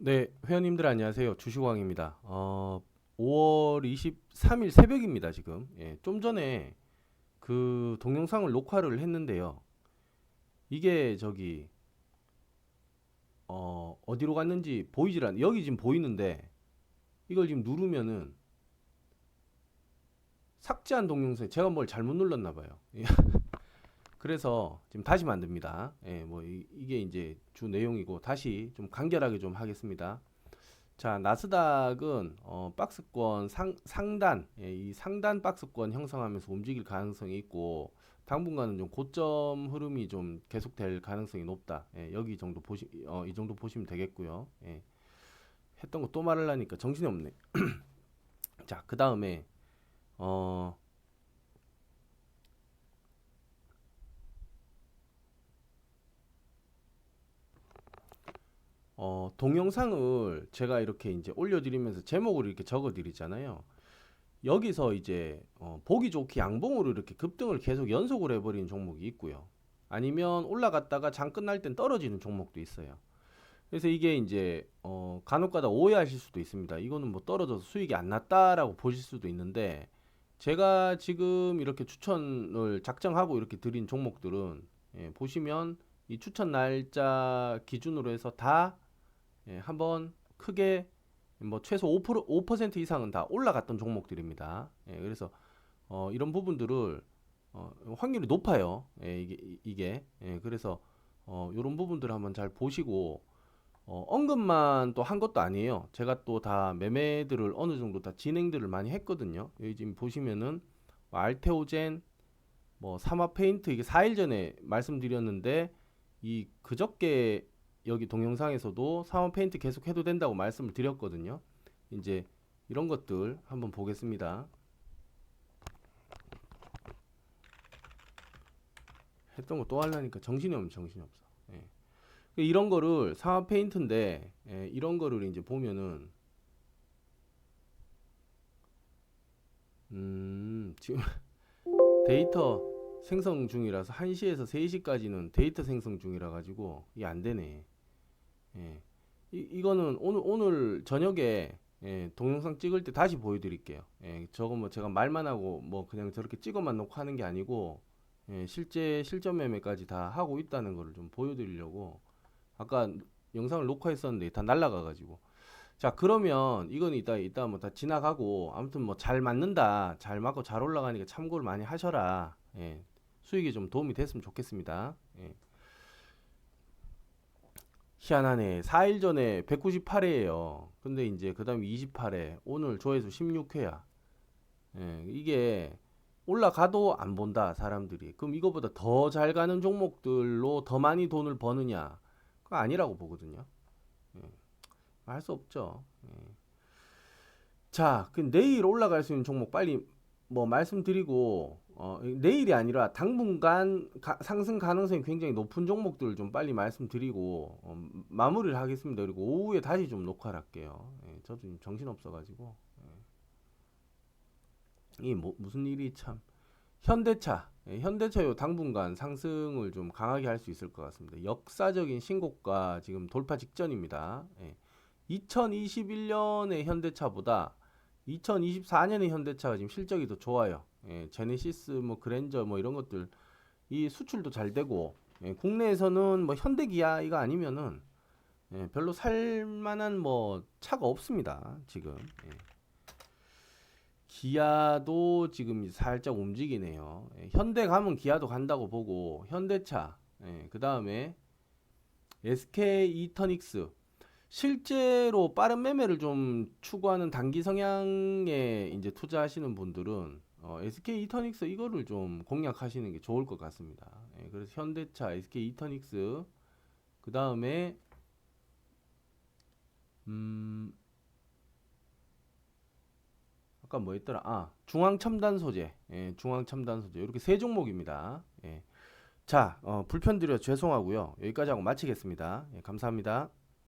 네, 회원님들 안녕하세요. 주식왕입니다. 어, 5월 23일 새벽입니다, 지금. 예, 좀 전에 그 동영상을 녹화를 했는데요. 이게 저기 어, 어디로 갔는지 보이질 않, 여기 지금 보이는데 이걸 지금 누르면은 삭제한 동영상에 제가 뭘 잘못 눌렀나 봐요. 예. 그래서 지금 다시 만듭니다. 예, 뭐 이, 게 이제 주 내용이고 다시 좀 간결하게 좀 하겠습니다. 자, 나스닥은 어, 박스권 상, 상단, 예, 이 상단 박스권 형성하면서 움직일 가능성이 있고 당분간은 좀 고점 흐름이 좀 계속될 가능성이 높다. 예, 여기 정도 보시, 어, 이 정도 보시면 되겠고요. 예. 했던 거 또 말하려니까 정신이 없네. 자, 그 다음에 어. 어, 동영상을 제가 이렇게 이제 올려드리면서 제목을 이렇게 적어드리잖아요. 여기서 이제 어, 보기 좋게 양봉으로 이렇게 급등을 계속 연속으로 해버리는 종목이 있고요. 아니면 올라갔다가 장 끝날 땐 떨어지는 종목도 있어요. 그래서 이게 이제 어, 간혹가다 오해하실 수도 있습니다. 이거는 뭐 떨어져서 수익이 안 났다라고 보실 수도 있는데 제가 지금 이렇게 추천을 작정하고 이렇게 드린 종목들은 예, 보시면 이 추천 날짜 기준으로 해서 다 예, 한번 크게 뭐 최소 5%, 5% 이상은 다 올라갔던 종목들입니다. 예, 그래서 어, 이런 부분들을 어, 확률이 높아요. 예, 이게 이게 예, 그래서 어, 이런 부분들을 한번 잘 보시고 어, 언급만 또 한 것도 아니에요. 제가 또 다 매매들을 어느 정도 다 진행들을 많이 했거든요. 여기 지금 보시면은 뭐 알테오젠, 뭐 사마페인트 이게 4일 전에 말씀드렸는데 이 그저께 여기 동영상에서도 사원 페인트 계속 해도 된다고 말씀을 드렸거든요. 이제 이런 것들 한번 보겠습니다. 했던 거 또 하려니까 정신이 없네 정신이 없어. 예. 이런 거를 상하 페인트인데 예, 이런 거를 이제 보면은 음 지금 데이터 생성 중이라서 1시에서 3시까지는 데이터 생성 중이라 가지고 이게 안 되네. 예. 이, 이거는 오늘 오늘 저녁에 예, 동영상 찍을 때 다시 보여드릴게요. 예, 저거 뭐 제가 말만 하고 뭐 그냥 저렇게 찍어만 놓고 하는 게 아니고 예, 실제 실전 매매까지 다 하고 있다는 거를 좀 보여드리려고 아까 영상을 녹화했었는데 다 날라가가지고 자 그러면 이건 이따 이따 뭐 다 지나가고 아무튼 뭐 잘 맞는다 잘 맞고 잘 올라가니까 참고를 많이 하셔라 예, 수익에 좀 도움이 됐으면 좋겠습니다. 예. 희한하네. 4일 전에 198회예요. 근데 이제 그다음 28회. 오늘 조회수 16회야. 예, 이게 올라가도 안 본다 사람들이. 그럼 이거보다 더 잘 가는 종목들로 더 많이 돈을 버느냐? 그거 아니라고 보거든요. 예, 할수 없죠. 예. 자, 그 내일 올라갈 수 있는 종목 빨리 뭐 말씀드리고 어, 내일이 아니라 당분간 가, 상승 가능성이 굉장히 높은 종목들 좀 빨리 말씀드리고 어, 마무리를 하겠습니다. 그리고 오후에 다시 좀 녹화를 할게요. 예, 저도 지금 정신 없어가지고 예. 이 뭐, 무슨 일이 참 현대차 예, 현대차요 당분간 상승을 좀 강하게 할 수 있을 것 같습니다. 역사적인 신고가 지금 돌파 직전입니다. 예. 2021년의 현대차보다 2024년의 현대차가 지금 실적이 더 좋아요. 예, 제네시스, 뭐 그랜저, 뭐 이런 것들 이 수출도 잘 되고 예, 국내에서는 뭐 현대 기아 이거 아니면은 예, 별로 살만한 뭐 차가 없습니다. 지금 예. 기아도 지금 살짝 움직이네요. 예, 현대 가면 기아도 간다고 보고 현대차, 예, 그 다음에 SK 이터닉스 실제로 빠른 매매를 좀 추구하는 단기 성향에 이제 투자하시는 분들은 어, SK 이터닉스 이거를 좀 공략하시는 게 좋을 것 같습니다. 예, 그래서 현대차, SK 이터닉스 그 다음에 음 아까 뭐 했더라? 아 중앙 첨단 소재, 예, 중앙 첨단 소재 이렇게 세 종목입니다. 예. 자 어, 불편 드려 죄송하고요. 여기까지 하고 마치겠습니다. 예, 감사합니다.